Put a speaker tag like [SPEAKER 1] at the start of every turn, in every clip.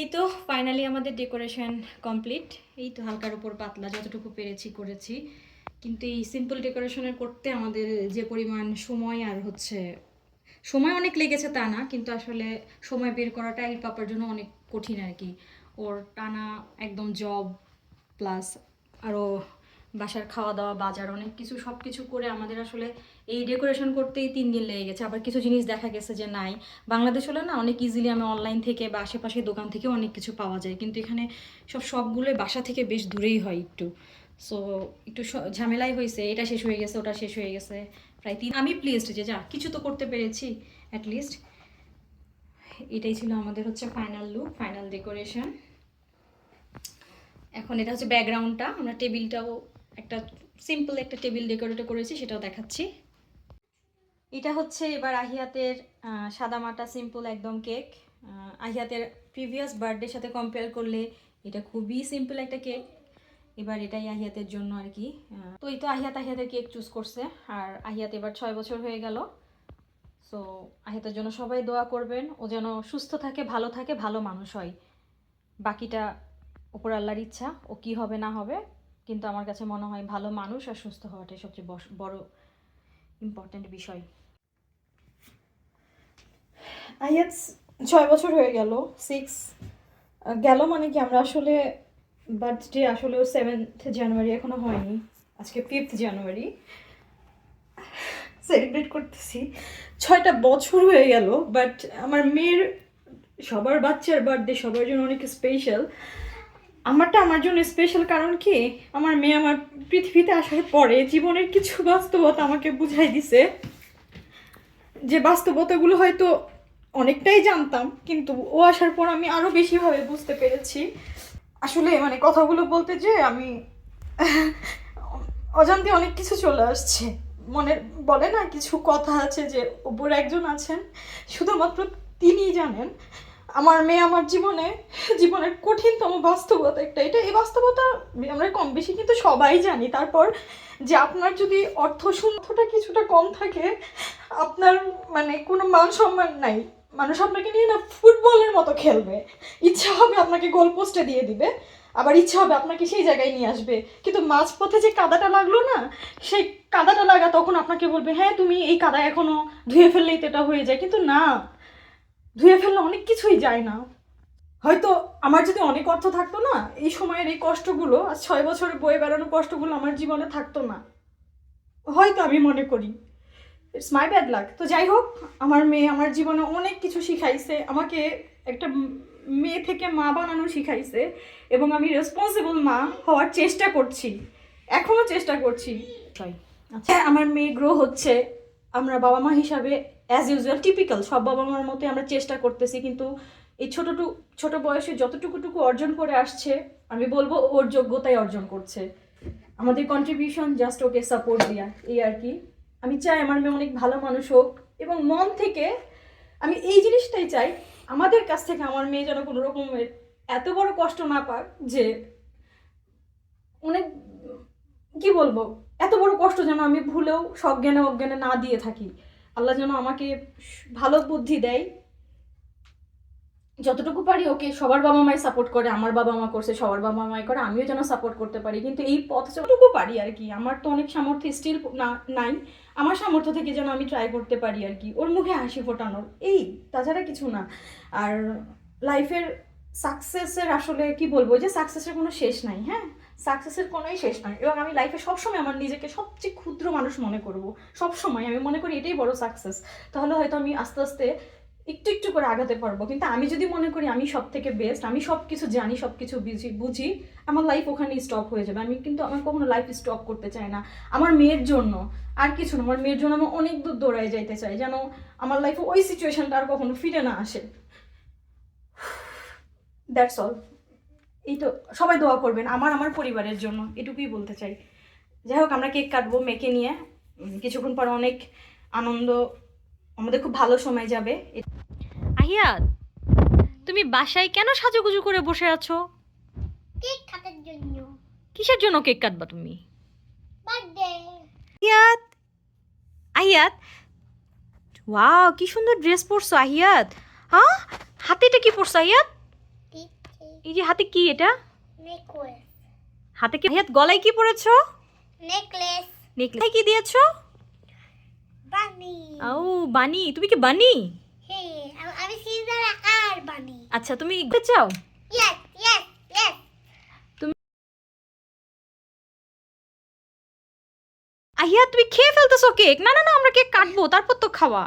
[SPEAKER 1] এই তো ফাইনালি আমাদের ডেকোরেশন কমপ্লিট এই তো হালকার উপর পাতলা যতটুকু পেরেছি করেছি। কিন্তু এই সিম্পল ডেকোরেশনের করতে আমাদের যে পরিমাণ সময় আর হচ্ছে, সময় অনেক লেগেছে তা না, কিন্তু আসলে সময় বের করাটা এই পাপার জন্য অনেক কঠিন আর কি। ওর টানা একদম জব প্লাস আরও বাসার খাওয়া দাওয়া বাজার, অনেক কিছু সব কিছু করে আমাদের আসলে এই ডেকোরেশন করতেই তিন দিন লেগে গেছে। আবার কিছু জিনিস দেখা গেছে যে নাই। বাংলাদেশ হলে না অনেক ইজিলি আমি অনলাইন থেকে বা আশেপাশে দোকান থেকে অনেক কিছু পাওয়া যায়। কিন্তু এখানে সব সবগুলোই বাসা থেকে বেশ দূরেই হয় একটু। সো একটু ঝামেলাই হয়েছে। এটা শেষ হয়ে গেছে, ওটা শেষ হয়ে গেছে। প্রায় তিন আমি প্লিজড যে, যা, কিছু তো করতে পেরেছি অ্যাটলিস্ট এটাই ছিল আমাদের হচ্ছে ফাইনাল লুক ফাইনাল ডেকোরেশন এখন এটা হচ্ছে ব্যাকগ্রাউন্ডটা আমরা টেবিলটাও একটা সিম্পল একটা টেবিল ডেকোরেট করেছি সেটাও দেখাচ্ছি। এটা হচ্ছে এবার আহিয়াতের আহ, সাদামাটা সিম্পল একদম কেক আহিয়াতের প্রিভিয়াস বার্থডের সাথে কম্পেয়ার করলে এটা খুবই সিম্পল একটা কেক এবার এটাই আহিয়াতের জন্য আর কি। তো এই তো আহিয়াত আহিয়াতের কেক চুজ করছে। আর আহিয়াত এবার ছয় বছর হয়ে গেল। সো আহিয়াতের জন্য সবাই দোয়া করবেন। ও যেন সুস্থ থাকে ভালো থাকে ভালো মানুষ হয়। বাকিটা ওপর আল্লাহর ইচ্ছা ও কি হবে না হবে কিন্তু আমার কাছে মনে হয় ভালো মানুষ আর সুস্থ হওয়াটাই সবচেয়ে বড় ইম্পর্ট্যান্ট বিষয়।
[SPEAKER 2] আইয়াত ছয় বছর হয়ে গেল সিক্স গেল মানে কি আমরা আসলে বার্থডে আসলে সেভেন্থ জানুয়ারি এখনও হয়নি, আজকে ফিফথ জানুয়ারি সেলিব্রেট করতেছি। ছয়টা বছর হয়ে গেল বাট আমার মেয়ের সবার বাচ্চার বার্থডে সবার জন্য অনেক স্পেশাল আমারটা আমার জন্য স্পেশাল কারণ কি? আমার মেয়ে আমার পৃথিবীতে আসার পরে জীবনের কিছু বাস্তবতা আমাকে বুঝাই দিছে। যে বাস্তবতাগুলো হয়তো অনেকটাই জানতাম, কিন্তু ও আসার পর আমি আরও বেশিভাবে বুঝতে পেরেছি। আসলে মানে কথাগুলো বলতে যে আমি অজান্তে অনেক কিছু চলে আসছে। মনে বলে না, কিছু কথা আছে যে উপর একজন আছেন, শুধুমাত্র তিনিই জানেন। আমার মেয়ে আমার জীবনে, জীবনের কঠিনতম বাস্তবতা একটা। এটা এই বাস্তবতা আমরা কম বেশি কিন্তু সবাই জানি। তারপর যে আপনার যদি অর্থ শূন্যটা কিছুটা কম থাকে, আপনার মানে কোনো মান সম্মান নাই। মানুষ আপনাকে নিয়ে না ফুটবলের মতো খেলবে। ইচ্ছা হবে আপনাকে গোল পোস্টে দিয়ে দিবে। আবার ইচ্ছা হবে আপনাকে সেই জায়গায় নিয়ে আসবে। কিন্তু মাঝপথে যে কাদাটা লাগল না, সেই কাদাটা লাগা তখন আপনাকে বলবে হ্যাঁ তুমি এই কাদা এখনও ধুয়ে ফেললেই তো এটা হয়ে যায়। কিন্তু না ধুয়ে ফেললে অনেক কিছুই যায় না। হয়তো আমার যদি অনেক অর্থ থাকতো না এই সময়ের এই কষ্টগুলো আর ছয় বছরে বয়ে বেড়ানোর কষ্টগুলো আমার জীবনে থাকতো না। হয়তো আমি মনে করি। ইটস মাই ব্যাড লাক তো যাই হোক আমার মেয়ে আমার জীবনে অনেক কিছু শিখাইছে আমাকে একটা মেয়ে থেকে মা বানানো শিখাইছে এবং আমি রেসপন্সিবল মা হওয়ার চেষ্টা করছি এখনও চেষ্টা করছি। আচ্ছা আমার মেয়ে গ্রো হচ্ছে আমরা বাবা মা হিসাবে অ্যাজ ইউজুয়াল টিপিক্যাল সব বাবা মার মতোই আমরা চেষ্টা করতেছি, কিন্তু এই ছোটটু, ছোট বয়সে যতটুকুটুকু অর্জন করে আসছে, আমি বলব ওর যোগ্যতাই অর্জন করছে। আমাদের কন্ট্রিবিউশন জাস্ট ওকে সাপোর্ট দেওয়া এই আর কি। আমি চাই আমার মেয়ে অনেক ভালো মানুষ হোক, এবং মন থেকে আমি এই জিনিসটাই চাই, আমাদের কাছ থেকে আমার মেয়ে যেন কোনো রকমের এত বড় কষ্ট না পাক যে অনেক, কি বলব, এত বড় কষ্ট যেন আমি ভুলেও সজ্ঞানে অজ্ঞানে না দিয়ে থাকি। আল্লাহ যেন আমাকে ভালো বুদ্ধি দেয়। যতটুকু পারি ওকে সবার বাবা মাই সাপোর্ট করে, আমার বাবা মা করছে, সবার বাবা মাই করে, আমিও যেন সাপোর্ট করতে পারি। কিন্তু এই পথ যতটুকু পারি আর কি, আমার তো অনেক সামর্থ্য স্টিল না, নাই। আমার সামর্থ্য থেকে যেন আমি ট্রাই করতে পারি আর কি, ওর মুখে হাসি ফোটানোর। এই, তাছাড়া কিছু না। আর লাইফের সাকসেসের আসলে কি বলব যে সাকসেসের কোনো শেষ নাই হ্যাঁ? সাকসেসের কোনোই শেষ নয়। এবং আমি লাইফে সবসময় আমার নিজেকে সবচেয়ে ক্ষুদ্র মানুষ মনে করব। সবসময় আমি মনে করি এটাই বড় সাকসেস তাহলে হয়তো আমি আস্তে আস্তে একটু একটু করে আগাতে পারব। কিন্তু আমি যদি মনে করি আমি সব থেকে বেস্ট আমি সব কিছু জানি সব কিছু বুঝি বুঝি, আমার লাইফ ওখানেই স্টপ হয়ে যাবে। আমি কিন্তু আমার কখনো লাইফ স্টপ করতে চাই না। আমার মেয়ের জন্য আর কিছু না। আমার মেয়ের জন্য আমি অনেক দূর দৌড়ায় যাইতে চাই। যেন আমার লাইফে ওই সিচুয়েশনটা আর কখনো ফিরে না আসে। দ্যাটস অল এই তো সবাই দোয়া করবেন আমার আমার পরিবারের জন্য এটুকুই বলতে চাই। যাই হোক আমরা কেক কাটবো মেয়েকে নিয়ে। কিছুক্ষণ পর অনেক আনন্দ আমাদের খুব ভালো সময় যাবে।
[SPEAKER 1] আহিয়াত তুমি বাসায় কেন সাজুগুজু করে বসে আছো?
[SPEAKER 3] কেক কাটার জন্য।
[SPEAKER 1] কিসের জন্য কেক কাটবা তুমি?
[SPEAKER 3] বার্থডে।
[SPEAKER 1] আহিয়াত আহিয়াত ওয়াও কি সুন্দর ড্রেস পরছো আহিয়াত হ্যাঁ হাতে এটা কি পরছো আহিয়াত
[SPEAKER 2] এই যে হাতে কি এটা?
[SPEAKER 3] নেকলেস
[SPEAKER 2] হাতে কি হাত গলায় কি পরেছো?
[SPEAKER 3] নেকলেস
[SPEAKER 2] নেকলেস কি দিয়েছ?
[SPEAKER 3] বানি
[SPEAKER 2] ও বানি। তুমি কি বানি?
[SPEAKER 3] হে আম- সিজার আর বানি।
[SPEAKER 2] আচ্ছা তুমি চাও?
[SPEAKER 3] ইয়েস ইয়েস ইয়েস
[SPEAKER 2] আহিয়া তুমি খেয়ে ফেলতেছো কেক? না না না আমরা কেক কাটবো তারপর তো খাওয়া।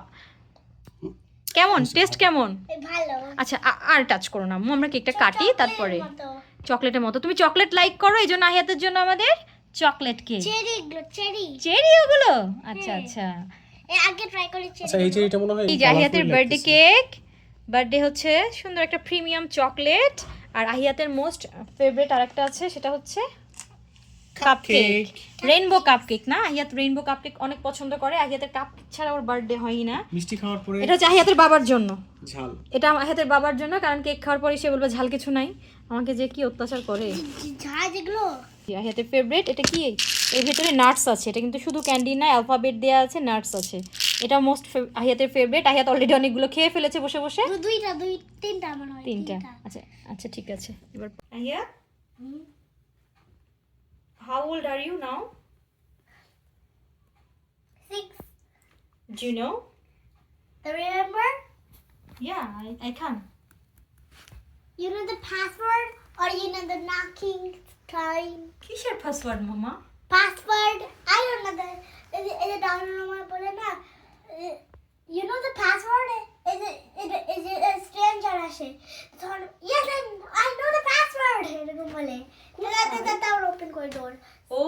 [SPEAKER 2] কেমন? টেস্ট কেমন?
[SPEAKER 3] ভালো।
[SPEAKER 2] আচ্ছা আর টাচ করো না। আমরা কেকটা কাটি তারপরে চকলেটের মতো। তুমি চকলেট লাইক করো এই জন্য আহিয়াতের জন্য আমাদের chocolate cake
[SPEAKER 3] cherry cherry
[SPEAKER 2] cherry ওগুলো? আচ্ছা। আচ্ছা।
[SPEAKER 3] আগে ট্রাই করে
[SPEAKER 4] আচ্ছা এই যে মনে হয়
[SPEAKER 2] এই আহিয়াতের বার্থডে কেক বার্থডে হচ্ছে সুন্দর একটা প্রিমিয়াম চকলেট আর আহিয়াতের মোস্ট ফেভারিট আরেকটা আছে সেটা হচ্ছে cupcake rainbow cupcake না? আহিয়াত রেইনবো কাপ কেক অনেক পছন্দ করে। আহিয়াতের কাপ ছাড়া ওর বার্থডে হয়ই না।
[SPEAKER 4] মিষ্টি খাওয়ার পরে
[SPEAKER 2] এটা হচ্ছে আহিয়াতের বাবার জন্য।
[SPEAKER 4] ঝাল।
[SPEAKER 2] এটা আমার আহিয়াতের বাবার জন্য কারণ কেক খাওয়ার পরে সে বলবে ঝাল কিছু নাই। আমাকে যে কি অত্যাচার করে।
[SPEAKER 3] ঝাড় যেগুলো
[SPEAKER 2] আহিয়াতের ফেভারিট এটা কি? এর ভেতরে নাটস আছে। এটা কিন্তু শুধু ক্যান্ডি না অ্যালফাবেট দেওয়া আছে নাটস আছে। এটা মোস্ট আহিয়াতের ফেভারিট আহিয়াত অলরেডি অনেকগুলো খেয়ে ফেলেছে বসে বসে।
[SPEAKER 3] দুইটা দুই তিনটা হয়
[SPEAKER 2] তিনটা। আচ্ছা আচ্ছা ঠিক আছে। এবার আহিয়া how old are you now
[SPEAKER 3] six
[SPEAKER 2] do you know
[SPEAKER 3] The remember?
[SPEAKER 2] Yeah I I can
[SPEAKER 3] You know the password or you know the knocking time?
[SPEAKER 2] কিসের পাসওয়ার্ড মামা
[SPEAKER 3] Password? I don't know the. Is it, is it down on my bullet now? You know the password? Is it, is it, is it a stranger আসে তখন yes I, I know the password এরকম বলে তাহলে তার open করে door
[SPEAKER 2] O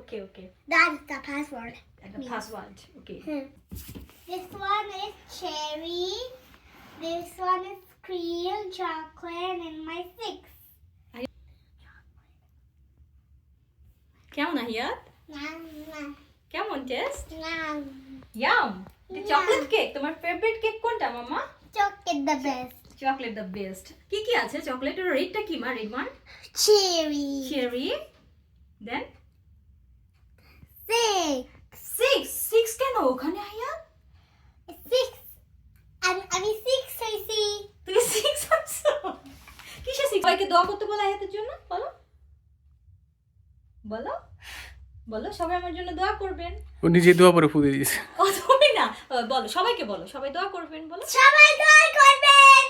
[SPEAKER 2] okay okay
[SPEAKER 3] that is the password
[SPEAKER 2] একটা password okay
[SPEAKER 3] Hmm. This one is cherry. This one is cream chocolate and my six.
[SPEAKER 2] কেমন আহিয়াত
[SPEAKER 3] Nom, nom,
[SPEAKER 2] কেমন taste
[SPEAKER 3] nom.
[SPEAKER 2] Yum chocolate cake তোমার favourite cake কোনটা মামা
[SPEAKER 3] Chocolate the best.
[SPEAKER 2] Chocolate the best কি কি আছে? চকলেটের রেটটা কি মা? Red one
[SPEAKER 3] Cherry.
[SPEAKER 2] Cherry then
[SPEAKER 3] Six.
[SPEAKER 2] Six six কেন ওখানে আইয়া
[SPEAKER 3] Six. আমি আমি six হয়েছি।
[SPEAKER 2] তুমি সিক্স আনছো কিসে সিক্স সবাইকে দোয়া করতে বলো আয়াতের জন্য বলো। বলো। বলো সবাই আমার জন্য দোয়া করবেন।
[SPEAKER 4] ও নিজে দোয়া পরে ফুদে দিয়েছে।
[SPEAKER 2] ও তুমি না। বলো সবাইকে বলো সবাই দোয়া করবেন বলো।
[SPEAKER 3] সবাই দোয়া করবেন।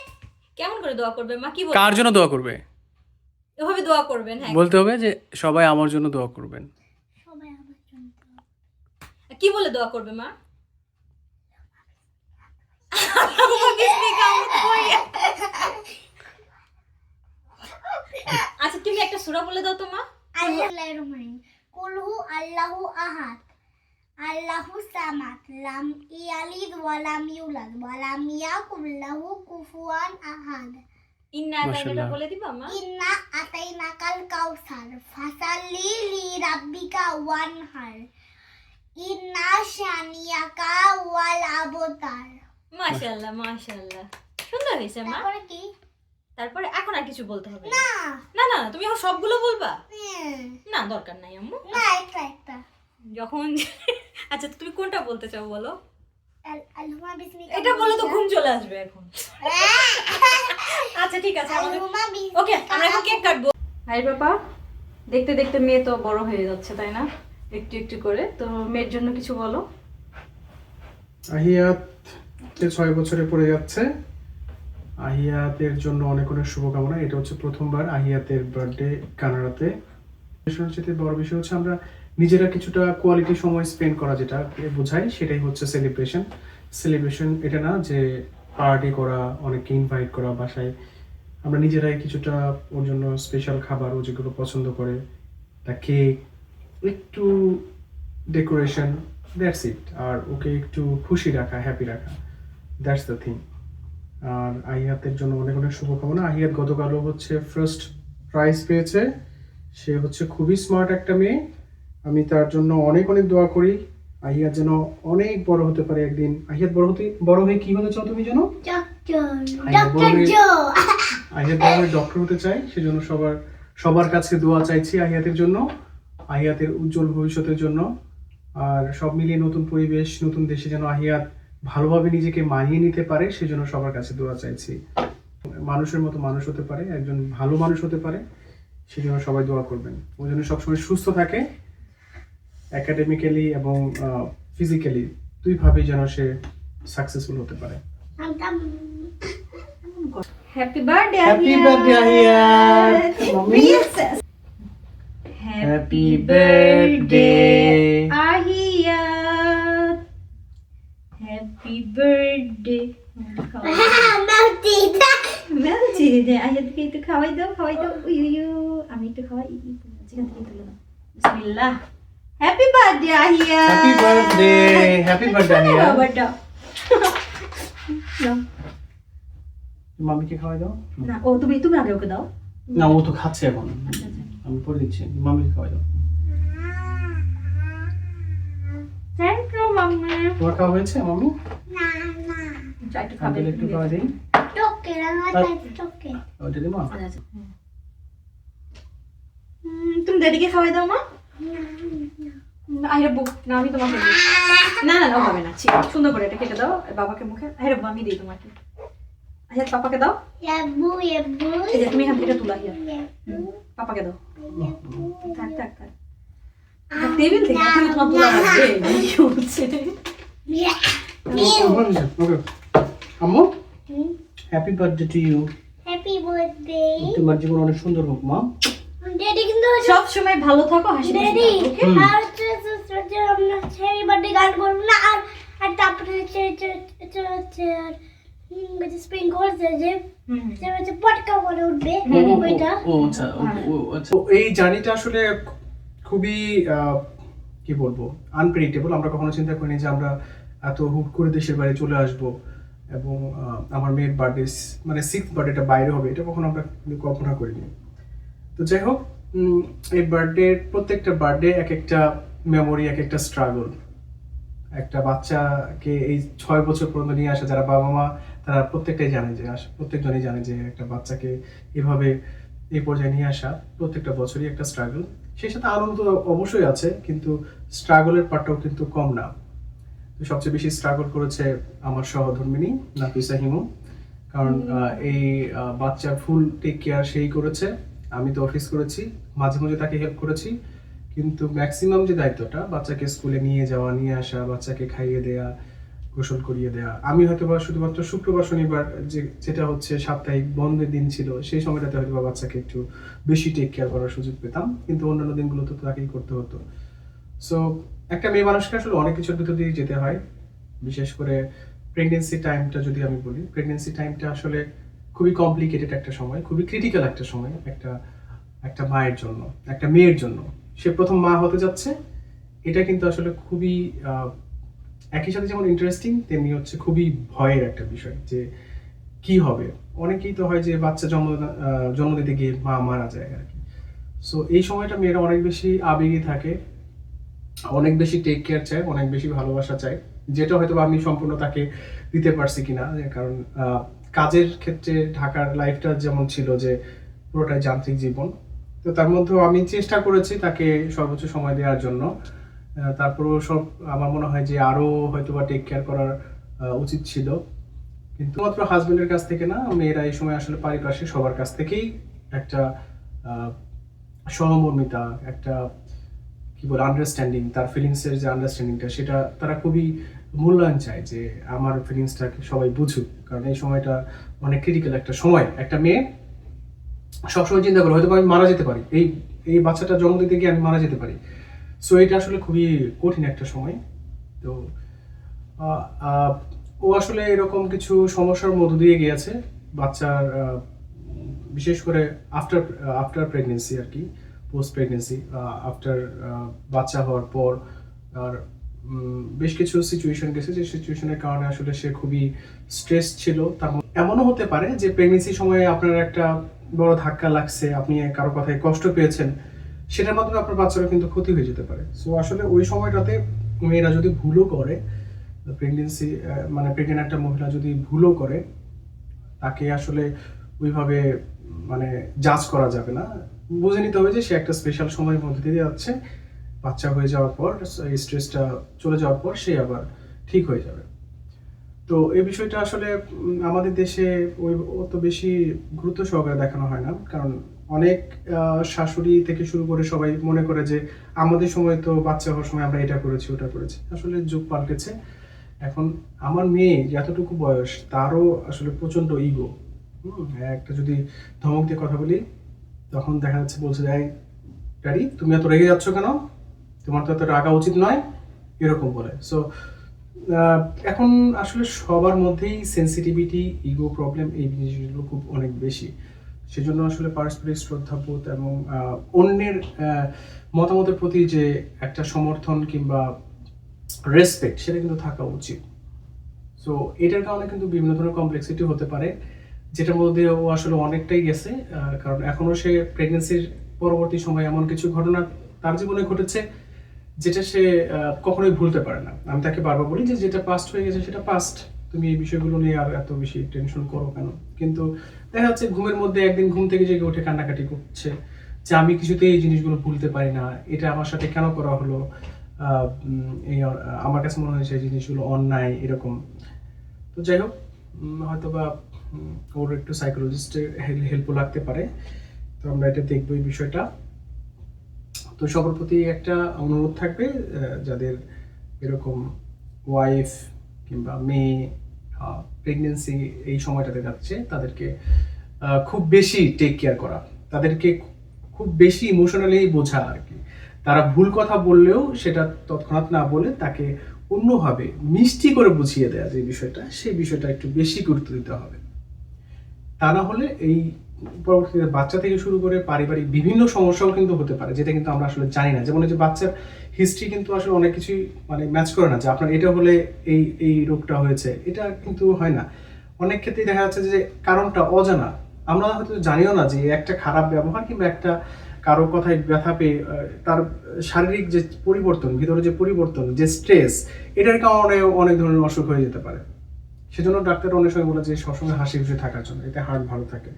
[SPEAKER 2] কেমন করে দোয়া করবে? মা কি বল
[SPEAKER 4] কার জন্য দোয়া করবে?
[SPEAKER 2] এভাবে দোয়া করবেন হ্যাঁ।
[SPEAKER 4] বলতে হবে যে সবাই আমার জন্য দোয়া করবেন।
[SPEAKER 3] সবাই আমার জন্য
[SPEAKER 2] কি বলে দোয়া করবে মা? আচ্ছা তুমি একটা সূরা বলে দাও তো মা।
[SPEAKER 3] কুলহু আল্লাহু আহাদ। আল্লাহু সামাদ লাম ইয়ালিদ ওয়া লাম ইউলাদ ওয়া লাম ইয়াকুল লাহু কুফুয়ান আহাদ
[SPEAKER 2] ইন্না আতাইনাটা
[SPEAKER 4] মাশাআল্লাহ।
[SPEAKER 2] বলে দিবা মা
[SPEAKER 3] ইন্না আতাইনাকাল কাউসার ফাসাল্লি লি রাব্বিকা ওয়ানহার ইন্না শানিয়াকা ওয়াল আবতার
[SPEAKER 2] মাশাআল্লাহ মাশাআল্লাহ সুন্দর হয়েছে মা।
[SPEAKER 3] তারপরে কি?
[SPEAKER 2] তারপরে এখন আর কিছু বলতে হবে না।
[SPEAKER 3] না।
[SPEAKER 2] না না তুমি এখন সবগুলো বলবা?
[SPEAKER 3] হ্যাঁ,
[SPEAKER 2] না দরকার নাই আম্মু।
[SPEAKER 3] না একটা একটা।
[SPEAKER 2] যখন আচ্ছা তুমি কোনটা বলতে চাও বলো? এটা বলে তো ঘুম চলে আসবে এখন। আচ্ছা ঠিক আছে ওকে আমরা এখন কেক কাটবো। ভাই বাবা দেখতে দেখতে মেয়ে তো বড় হয়ে যাচ্ছে তাই না? একটু একটু করে। তো মেয়ের জন্য কিছু বলো।
[SPEAKER 4] আহিয়াত ছয় বছরে পড়ে যাচ্ছে। আহিয়াতের জন্য অনেক অনেক শুভকামনা। এটা হচ্ছে প্রথমবার আহিয়াতের বার্থডে কানাডাতে। সবচেয়ে বড় বিষয় হচ্ছে আমরা নিজেরা কিছুটা কোয়ালিটি সময় স্পেন্ড করা যেটা বোঝাই সেটাই হচ্ছে সেলিব্রেশন সেলিব্রেশন এটা না যে পার্টি করা, অনেককে ইনভাইট করা বাসায়। আমরা নিজেরাই কিছুটা ওর জন্য স্পেশাল খাবার ও যেগুলো পছন্দ করে তা কেক একটু ডেকোরেশন দ্যাটস ইট আর ওকে একটু খুশি রাখা হ্যাপি রাখা দ্যাটস দ্য থিং আর আহিয়াতের জন্য অনেক অনেক শুভকামনা। আহিয়াত গতকালও হচ্ছে ফার্স্ট প্রাইজ পেয়েছে। সে হচ্ছে খুবই স্মার্ট একটা মেয়ে। আমি তার জন্য অনেক অনেক দোয়া করি। আহিয়াত যেন অনেক বড় হতে পারে একদিন। আহিয়াত বড় হতে বড় হয়ে কি হতে চাও তুমি যেন? আহিয়াত বড় হয়ে ডক্টর হতে চাই সেজন্য সবার সবার কাছে দোয়া চাইছি আহিয়াতের জন্য আহিয়াতের উজ্জ্বল ভবিষ্যতের জন্য। আর সব মিলিয়ে নতুন পরিবেশ নতুন দেশে যেন আহিয়াত ভালোভাবে নিজেকে মানিয়ে নিতে পারে সেজন্য সবার কাছে দোয়া চাইছি। মানুষের মতো মানুষ হতে পারে একজন ভালো মানুষ হতে পারে সেজন্য সবাই দোয়া করবেন। ওই জন্য সবসময় সুস্থ থাকে। একাডেমিক্যালি এবং ফিজিক্যালি দুইভাবেই যেন সে সাকসেসফুল হতে পারে.
[SPEAKER 2] Happy birthday
[SPEAKER 3] happy
[SPEAKER 2] birthday happy birthday happy খাওয়াই দাও খাওয়াই দাও। আমি একটু খাওয়াই। বিসমিল্লাহ। Happy birthday Ahiya
[SPEAKER 4] happy birthday happy birthday Ahiya
[SPEAKER 2] birthday
[SPEAKER 4] মাম্মিকে খাওয়াই দাও?
[SPEAKER 2] না ও তুমি তুমি আগে ওকে দাও।
[SPEAKER 4] না ও তো খাচ্ছে এখন। আমি পরে দিচ্ছি। মাম্মিকে খাওয়াই দাও।
[SPEAKER 2] Thank you mama.
[SPEAKER 4] তোমার খাওয়া হয়েছে মাম্মি.
[SPEAKER 2] চাই একটু খাবে
[SPEAKER 4] আঙ্কেল একটু খাওয়া দিই। দিমা
[SPEAKER 2] আচ্ছা, আচ্ছা। তুমি ড্যাডিকে খাওয়াই দাও মা। আরে বুক না আমি তোমাকে না না না ও হবে না ছি, সুন্দর করে এটা কেটে দাও বাবাকে মুখে আরে আমি দিই তোমাকে। আচ্ছা পাপাকে দাও।
[SPEAKER 3] Yeah, boo,
[SPEAKER 2] এই যে তুমি এখান থেকে তুলা হিয়া পাপাকে দাও। থাক থাক থাক। টেবিল থেকে এখন তোমার তুলা লাগবে কি হচ্ছে
[SPEAKER 4] আম্মু? Happy birthday to you
[SPEAKER 3] Happy birthday.
[SPEAKER 4] তোমার জীবন অনেক সুন্দর হোক মা।
[SPEAKER 2] সব সময় ভালো থাকো হাসি okay?
[SPEAKER 3] আর আমরা গান করব না আর আর তারপরে হচ্ছে হচ্ছে হচ্ছে হচ্ছে আর স্প্রিং করছে যে
[SPEAKER 2] হুম, হুম।
[SPEAKER 3] যে হচ্ছে পটকা করে উঠবে ওইটা।
[SPEAKER 4] ও আচ্ছা ও আচ্ছা। এই জার্নিটা আসলে খুবই আহ, কি বলব আনপ্রেডিক্টেবল আমরা কখনো চিন্তা করিনি যে আমরা এত হুট করে দেশের বাইরে চলে আসব এবং আমার মেয়ের বার্থডে মানে সিক্স বার্থডেটা বাইরে হবে এটা কখনো আমরা কল্পনা করিনি। তো যাই হোক এই বার্থডে প্রত্যেকটা বার্থডে এক একটা মেমোরি এক একটা স্ট্রাগল একটা বাচ্চাকে এই ছয় বছর পর্যন্ত নিয়ে আসা যারা বাবা মা তারা প্রত্যেকটাই জানে যে প্রত্যেকজনই জানে যে একটা বাচ্চাকে এভাবে এই পর্যায়ে নিয়ে আসা প্রত্যেকটা বছরই একটা স্ট্রাগল সেই সাথে আনন্দ অবশ্যই আছে কিন্তু স্ট্রাগলের পার্টটাও কিন্তু কম না। সবচেয়ে বেশি স্ট্রাগল করেছে আমার সহধর্মিনী নাফিসা হিমু। কারণ এই বাচ্চার ফুল টেক কেয়ার সেই করেছে। আমি তো অফিস করেছি, মাঝে মাঝে তাকে হেল্প করেছি, কিন্তু ম্যাক্সিমাম যে দায়িত্বটা, বাচ্চাকে স্কুলে নিয়ে যাওয়া, নিয়ে আসা, বাচ্চাকে খাইয়ে দেয়া, গোসল করিয়ে দেয়া, আমি হয়তো বা শুধুমাত্র শুক্রবার, শনিবার যে, যেটা হচ্ছে সাপ্তাহিক বন্ধের দিন ছিল, সেই সময়টাতে হয়তো বা বাচ্চাকে একটু বেশি টেক কেয়ার করার সুযোগ পেতাম, কিন্তু অন্যান্য দিনগুলোতে তো তাকেই করতে হতো। সো একটা মেয়ে মানুষকে আসলে অনেক কিছুর ভিতর দিয়ে যেতে হয়, বিশেষ করে প্রেগনেন্সি টাইমটা যদি আমি বলি প্রেগনেন্সি টাইমটা আসলে খুবই কমপ্লিকেটেড একটা সময়, খুবই ক্রিটিক্যাল একটা সময়, একটা একটা মায়ের জন্য, একটা মেয়ের জন্য। সে প্রথম মা হতে যাচ্ছে। এটা কিন্তু আসলে খুবই একই সাথে যেমন ইন্টারেস্টিং তেমনি হচ্ছে খুবই ভয়ের একটা বিষয় যে কি হবে? অনেকেই তো হয় যে বাচ্চা জন্ম জন্ম দিতে গিয়ে মা মারা যায় আর কি। সো এই সময়টা মেয়েরা অনেক বেশি আবেগী থাকে, অনেক বেশি টেক কেয়ার চায়, অনেক বেশি ভালোবাসা চায়, যেটা হয়তো আমি সম্পূর্ণ তাকে দিতে পারছি কিনা, কারণ কাজের ক্ষেত্রে ঢাকার লাইফটা যেমন ছিল যে পুরোটাই যান্ত্রিক জীবন, তো তার মধ্যেও আমি চেষ্টা করেছি তাকে সর্বোচ্চ সময় দেওয়ার জন্য। তারপরেও সব আমার মনে হয় যে আরও হয়তো বা টেক কেয়ার করার উচিত ছিল। কিন্তু মাত্র হাজবেন্ডের কাছ থেকে না, মেয়েরা এই সময় আসলে পারিপার্শ্বিক সবার কাছ থেকেই একটা সহমর্মিতা, একটা, কি বলে আন্ডারস্ট্যান্ডিং তার ফিলিংসের যে আন্ডারস্ট্যান্ডিংটা সেটা তারা খুবই মূল্যায়ন চাই যে আমার ফিলিংসটাকে সবাই বুঝুক। কারণ এই সময়টা অনেক ক্রিটিক্যাল একটা সময়। একটা মেয়ে সবসময় চিন্তা করে হয়তো আমি মারা যেতে পারি। এই এই বাচ্চাটা জন্ম দিতে গিয়ে আমি মারা যেতে পারি। সো এটা আসলে খুবই কঠিন একটা সময়। তো ও আসলে এরকম কিছু সমস্যার মধ্য দিয়ে গিয়েছে। বাচ্চার বিশেষ করে আফটার আফটার প্রেগনেন্সি আর কি পোস্ট প্রেগনেন্সি আফটার বাচ্চা হওয়ার পর আর বেশ কিছু সিচুয়েশন গেছে। যে সিচুয়েশনের কারণে আসলে সে খুবই স্ট্রেস ছিল। তার এমনও হতে পারে যে প্রেগনেন্সি সময়ে আপনার একটা বড় ধাক্কা লাগছে, আপনি কারও কথায় কষ্ট পেয়েছেন, সেটার মাধ্যমে আপনার বাচ্চারও কিন্তু ক্ষতি হয়ে যেতে পারে। সো আসলে ওই সময়টাতে মেয়েরা যদি ভুলও করে প্রেগনেন্সি মানে প্রেগনেন্ট একটা মহিলা যদি ভুলও করে, তাকে আসলে ওইভাবে মানে জাজ করা যাবে না। বুঝে নিতে হবে যে সে একটা স্পেশাল সময়ের মধ্যে দিয়ে যাচ্ছে। বাচ্চা হয়ে যাওয়ার পর, এই স্ট্রেসটা চলে যাওয়ার পর সে আবার ঠিক হয়ে যাবে। তো এই বিষয়টা আসলে আমাদের দেশে ওই, অত বেশি গুরুত্ব সহকারে দেখানো হয় না। কারণ অনেক শাশুড়ি থেকে শুরু করে সবাই মনে করে যে, আমাদের সময় তো বাচ্চা হওয়ার সময় আমরা এটা করেছি, ওটা করেছি। আসলে যুগ পাল্টেছে। এখন আমার মেয়ে যতটুকু বয়স, তারও আসলে প্রচণ্ড ইগো একটা যদি ধমক দিয়ে কথা বলি, তখন দেখা যাচ্ছে বলছে যে ড্যাডি তুমি এত রেগে যাচ্ছ কেন? তোমার তো এত রাগা উচিত নয়, এরকম বলে। সো এখন আসলে সবার মধ্যেই সেন্সিটিভিটি ইগো প্রবলেম এই জিনিসগুলো খুব অনেক বেশি। সেজন্য আসলে পারস্পরিক শ্রদ্ধাবোধ এবং অন্যের মতামতের প্রতি যে একটা সমর্থন কিংবা রেসপেক্ট সেটা কিন্তু থাকা উচিত। সো এটার কারণে কিন্তু বিভিন্ন ধরনের কমপ্লেক্সিটি হতে পারে, যেটার মধ্যে ও আসলে অনেকটাই গেছে কারণ এখনও সে প্রেগনেন্সির পরবর্তী সময় এমন কিছু ঘটনা তার জীবনে ঘটেছে যেটা সে কখনোই ভুলতে পারে না। আমি তাকে বারবার বলি যে যেটা পাস্ট হয়ে গেছে সেটা পাস্ট তুমি এই বিষয়গুলো নিয়ে আর এত বেশি টেনশন করো কেন? কিন্তু দেখা যাচ্ছে ঘুমের মধ্যে একদিন ঘুম থেকে জেগে উঠে কান্নাকাটি করছে যে আমি কিছুতেই এই জিনিসগুলো ভুলতে পারি না। এটা আমার সাথে কেন করা হলো? এই আমার কাছে মনে হয়েছে এই জিনিসগুলো অন্যায়, এরকম। তো যাই হোক হয়তো বা ওর একটু সাইকোলজিস্টের হেল্পও লাগতে পারে। তো আমরা এটা দেখব এই বিষয়টা। তো সবার প্রতি একটা অনুরোধ থাকবে যাদের এরকম ওয়াইফ কিংবা মেয়ে প্রেগনেন্সি এই সময়টাতে যাচ্ছে, তাদেরকে খুব বেশি টেক কেয়ার করা, তাদেরকে খুব বেশি ইমোশনালি বোঝা আর কি। তারা ভুল কথা বললেও সেটা তৎক্ষণাৎ না বলে তাকে অন্যভাবে মিষ্টি করে বুঝিয়ে দেয়া যে বিষয়টা, সেই বিষয়টা একটু বেশি গুরুত্ব দিতে হবে। তা না হলে এই পরবর্তীতে বাচ্চা থেকে শুরু করে পারিবারিক বিভিন্ন সমস্যাও কিন্তু হতে পারে, যেটা কিন্তু আমরা আসলে জানি না। যেমন যে বাচ্চার হিস্ট্রি কিন্তু আসলে অনেক কিছুই মানে ম্যাচ করে না, যে আপনার এটা হলে এই এই রোগটা হয়েছে, এটা কিন্তু হয় না। অনেক ক্ষেত্রেই দেখা যাচ্ছে যে কারণটা অজানা। আমরা হয়তো জানিও না যে একটা খারাপ ব্যবহার কিংবা একটা কারও কথায় ব্যথা পেয়ে তার শারীরিক যে পরিবর্তন, ভিতরে যে পরিবর্তন, যে স্ট্রেস এটার কারণে অনেক ধরনের অসুখ হয়ে যেতে পারে। সেজন্য ডাক্তার অনেক সময় বলে যে সবসময় হাসি খুশি থাকার জন্য, এতে হার্ট ভালো থাকে।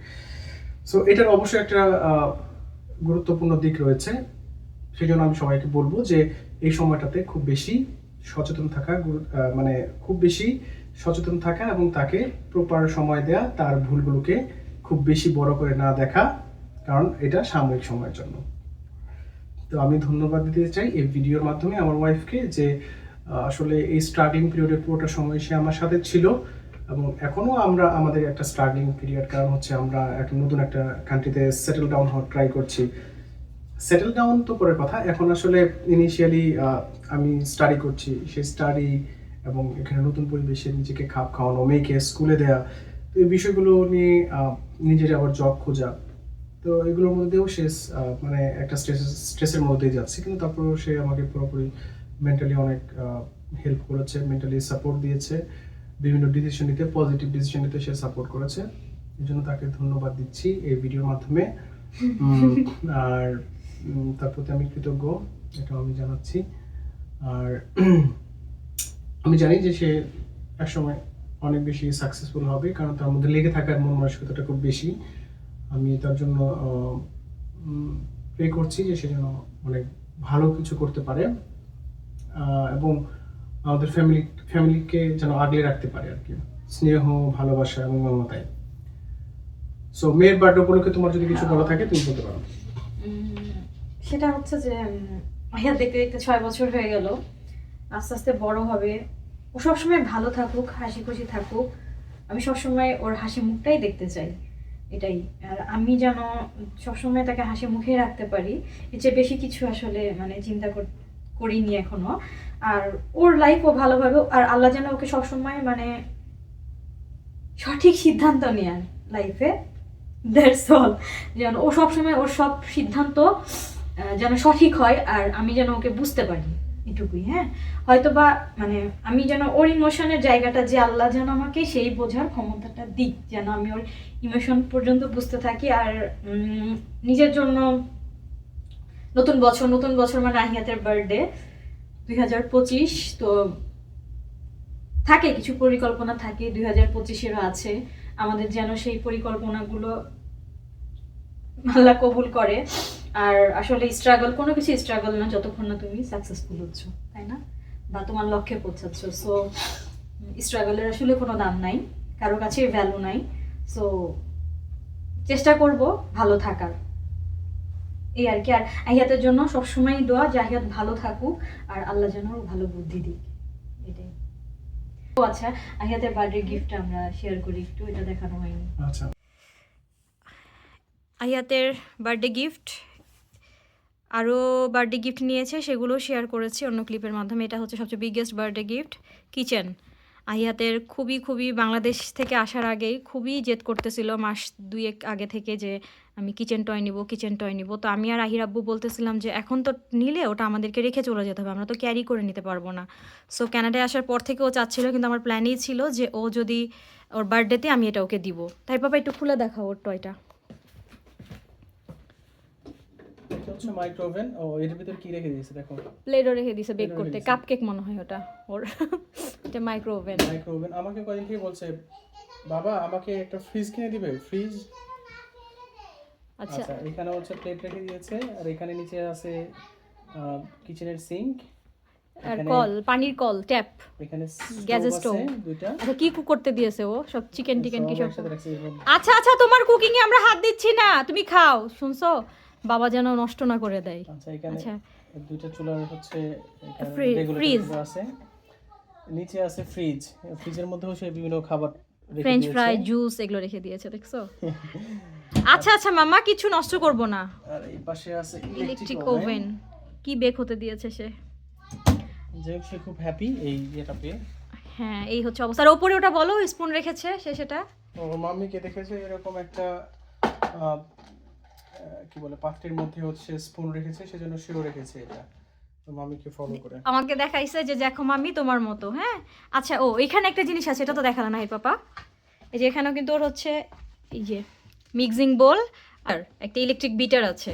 [SPEAKER 4] সো এটার অবশ্যই একটা গুরুত্বপূর্ণ দিক রয়েছে। সেই জন্য আমি সবাইকে বলব যে, এই সময়টাতে খুব বেশি সচেতন থাকা মানে খুব বেশি সচেতন থাকা এবং তাকে প্রপার সময় দেয়া, তার ভুলগুলোকে খুব বেশি বড় করে না দেখা, কারণ এটা সাময়িক সময়ের জন্য। তো আমি ধন্যবাদ দিতে চাই এই ভিডিওর মাধ্যমে আমার ওয়াইফকে যে আসলে এই স্ট্রাগলিং পিরিয়ডের পুরোটা সময় সে আমার সাথে ছিল। এবং এখনও আমরা আমাদের একটা স্ট্রাগলিং পিরিয়ড কারণ হচ্ছে আমরা একটা নতুন একটা কান্ট্রিতে সেটেল ডাউন হওয়ার ট্রাই করছি। সেটেল ডাউন তো পরের কথা, এখন আসলে ইনিশিয়ালি আমি স্টাডি করছি। সেই স্টাডি এবং এখানে নতুন পরিবেশে নিজেকে খাপ খাওয়ানো, মেয়েকে স্কুলে দেয়া, তো এই বিষয়গুলো নিয়ে নিজের আবার জব খোঁজা। তো এগুলোর মধ্যেও সে মানে একটা স্ট্রেস স্ট্রেসের মধ্যেই যাচ্ছে। কিন্তু তারপরেও সে আমাকে পুরোপুরি মেন্টালি অনেক হেল্প করেছে মেন্টালি সাপোর্ট দিয়েছে। বিভিন্ন ডিসিশন নিতে পজিটিভ ডিসিশন নিতে সে সাপোর্ট করেছে। এই জন্য তাকে ধন্যবাদ দিচ্ছি এই ভিডিওর মাধ্যমে। আর তার প্রতি আমি কৃতজ্ঞ এটা আমি জানাচ্ছি। আর, আমি জানি যে সে একসময় অনেক বেশি সাকসেসফুল হবে, কারণ তার মধ্যে লেগে থাকার মন মানসিকতাটা খুব বেশি। আমি তার জন্য প্রে করছি যে সে যেন অনেক ভালো কিছু করতে পারে। এবং আমাদের ফ্যামিলি ফ্যামিলিকে যেন আগলে রাখতে পারে আর কি। স্নেহ, ভালোবাসা এবং মমতায়। সো মেয়ের বার্থডে উপলক্ষে তোমার যদি কিছু বলা থাকে, তুমি বলতে পারো।
[SPEAKER 2] সেটা হচ্ছে যে ভাইয়া দেখতে দেখতে ছয় বছর হয়ে গেল। আস্তে আস্তে বড় হবে। ও সবসময় ভালো থাকুক, হাসি খুশি থাকুক। আমি সবসময় ওর হাসি মুখটাই দেখতে চাই। এটাই। আর আমি যেন সবসময় তাকে হাসি মুখে রাখতে পারি, এর চেয়ে বেশি কিছু আসলে মানে চিন্তা কর- করিনি এখনও। আর ওর লাইফও ভালোভাবে আর আল্লাহ যেন ওকে সবসময় মানে সঠিক সিদ্ধান্ত নেয় লাইফে দ্যাটস অল যেন ও সবসময় ওর সব সিদ্ধান্ত যেন সঠিক হয় আর আমি যেন ওকে বুঝতে পারি এটুকুই হ্যাঁ? হয়তো বা মানে আমি যেন ওর ইমোশনের জায়গাটা যে আল্লাহ যেন আমাকে সেই বোঝার ক্ষমতাটা দিক, যেন আমি ওর ইমোশন পর্যন্ত বুঝতে থাকি আর নিজের জন্য নতুন বছর নতুন বছর মানে আহিয়াতের বার্থডে দুই হাজার পঁচিশ। তো থাকে, কিছু পরিকল্পনা থাকে, দুই হাজার পঁচিশেরও আছে। আমাদের যেন সেই পরিকল্পনাগুলো আল্লাহ কবুল করে। আর আসলে স্ট্রাগল কোনো কিছু স্ট্রাগল না, যতক্ষণ না তুমি সাকসেসফুল হচ্ছ, তাই না? বা তোমার লক্ষ্যে পৌঁছাচ্ছ। সো স্ট্রাগলের আসলে কোনো দাম নাই, কারও কাছে ভ্যালু নাই। সো চেষ্টা করব ভালো থাকার। এই আর কি। আর আহিয়াতের জন্য সবসময় দোয়া যে আহিয়াত ভালো থাকুক আর আল্লাহ যেন ভালো বুদ্ধি দিক। এটাই। ও আচ্ছা আহিয়াতের বার্থডে গিফট আমরা শেয়ার করি একটু এটা দেখানো হয়নি।
[SPEAKER 4] আচ্ছা।
[SPEAKER 2] আহিয়াতের বার্থডে গিফট আরও বার্থডে গিফট নিয়েছে সেগুলো শেয়ার করেছি অন্য ক্লিপের মাধ্যমে। এটা হচ্ছে সবচেয়ে বিগেস্ট বার্থডে গিফট কিচেন আহিয়াতের খুবই খুবই বাংলাদেশ থেকে আসার আগেই খুবই জেদ করতেছিল মাস দুয়েক আগে থেকে যে আমি কিচেন টয় নিব কিচেন টয় নিব। তো আমি আর আহির আব্বু বলতেছিলাম যে, এখন তো নিলে ওটা আমাদেরকে রেখে চলে যেতে হবে, আমরা তো ক্যারি করে নিতে পারব না। সো ক্যানাডায় আসার পর থেকে ও চাচ্ছিল, কিন্তু আমার প্ল্যানই ছিল যে ও যদি ওর বার্থডেতে আমি এটা ওকে দিব। তাই বাবা একটু খুলে দেখাও ওর টয়টা
[SPEAKER 4] হচ্ছে মাইক্রোওভেন ও এর ভিতর কি রেখে দিয়েছে দেখো?
[SPEAKER 2] প্লেটও রেখে দিছে বেক করতে
[SPEAKER 4] রেখে দিছে।
[SPEAKER 2] কাপ কেক মনে হয় ওটা। ওর এটা মাইক্রো ওভেন
[SPEAKER 4] মাইক্রোওভেন আমাকে কদিন থেকে বলছে বাবা আমাকে একটা ফ্রিজ কিনে দিবে? ফ্রিজ
[SPEAKER 2] আচ্ছা।
[SPEAKER 4] আচ্ছা এখানে হচ্ছে প্লেট রেখে দিয়েছে আর এখানে নিচে আছে কিচেনের সিঙ্ক
[SPEAKER 2] আর কল পানির কল ট্যাপ
[SPEAKER 4] এখানে স্টোভ দুইটা।
[SPEAKER 2] আচ্ছা কি কুক করতে দিয়েছে ও? সব চিকেন টিকেন কি
[SPEAKER 4] সব।
[SPEAKER 2] আচ্ছা আচ্ছা তোমার কুকিং এ আমরা হাত দিচ্ছি না। তুমি খাও শুনছো? বাবা যেন নষ্ট না করে দেয়।
[SPEAKER 4] আচ্ছা এখানে
[SPEAKER 2] আচ্ছা।
[SPEAKER 4] দুইটা চুলার হচ্ছে। গুলো আছে। নিচে আছে ফ্রিজ ফ্রিজের মধ্যেও সে বিভিন্ন খাবার
[SPEAKER 2] ফ্রেঞ্চ ফ্রাই জুস এগুলো রেখে দিয়েছে দেখছ? আচ্ছা আচ্ছা মামা কিছু নষ্ট করব না।
[SPEAKER 4] আর এই পাশে আছে
[SPEAKER 2] ইলেকট্রিক ওভেন কি বেক হতে দিয়েছে সে?
[SPEAKER 4] সে খুব হ্যাপি এই এটা পেয়ে।
[SPEAKER 2] হ্যাঁ এই হচ্ছে অবস্থা। আর ওপরে ওটা বলো স্পুন রেখেছে সে সেটা?
[SPEAKER 4] ও মাম্মিকে দেখেছে এরকম একটা কি বলে, পাত্রের মধ্যে হচ্ছে স্পুন রেখেছে, সেজন্য সেও রেখেছে এটা। ফলো করে।
[SPEAKER 2] আমাকে দেখাইছে যে, দেখো মামি, তোমার মতো হ্যাঁ? আচ্ছা ও, এখানে একটা জিনিস আছে, এটা তো দেখাল না পাপা। এই যে এখানেও কিন্তু ওর হচ্ছে, এই যে মিক্সিং বোল আর একটা ইলেকট্রিক বিটার আছে।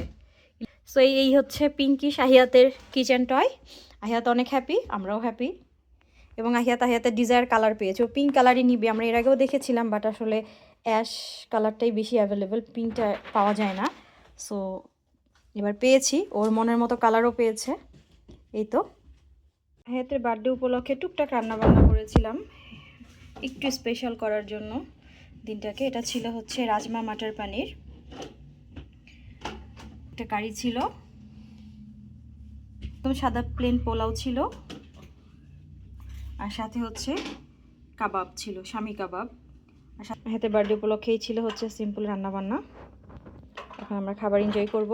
[SPEAKER 2] সো এই হচ্ছে পিঙ্কি শাহিয়াতের কিচেন টয় আহিয়াত অনেক হ্যাপি আমরাও হ্যাপি এবং আহিয়াত আহিয়াতের ডিজায়ার কালার পেয়েছে। ও পিঙ্ক কালারই নিবে, আমরা এর আগেও দেখেছিলাম বাট আসলে অ্যাশ কালারটাই বেশি অ্যাভেলেবেল পিঙ্কটা পাওয়া যায় না। সো এবার পেয়েছি। ওর মনের মতো কালারও পেয়েছে। এই তো। হায়াতের বার্থডে উপলক্ষে টুকটাক রান্না বান্না করেছিলাম। একটু স্পেশাল করার জন্য দিনটাকে। এটা ছিল হচ্ছে রাজমা মাটার পানির। একটা কারি ছিল। একদম সাদা প্লেন পোলাও ছিল। আর সাথে হচ্ছে কাবাব ছিল, স্বামী কাবাব। আর সাথে বার্থডে উপলক্ষেই ছিল হচ্ছে সিম্পল রান্না বান্না এখন আমরা খাবার এনজয় করব।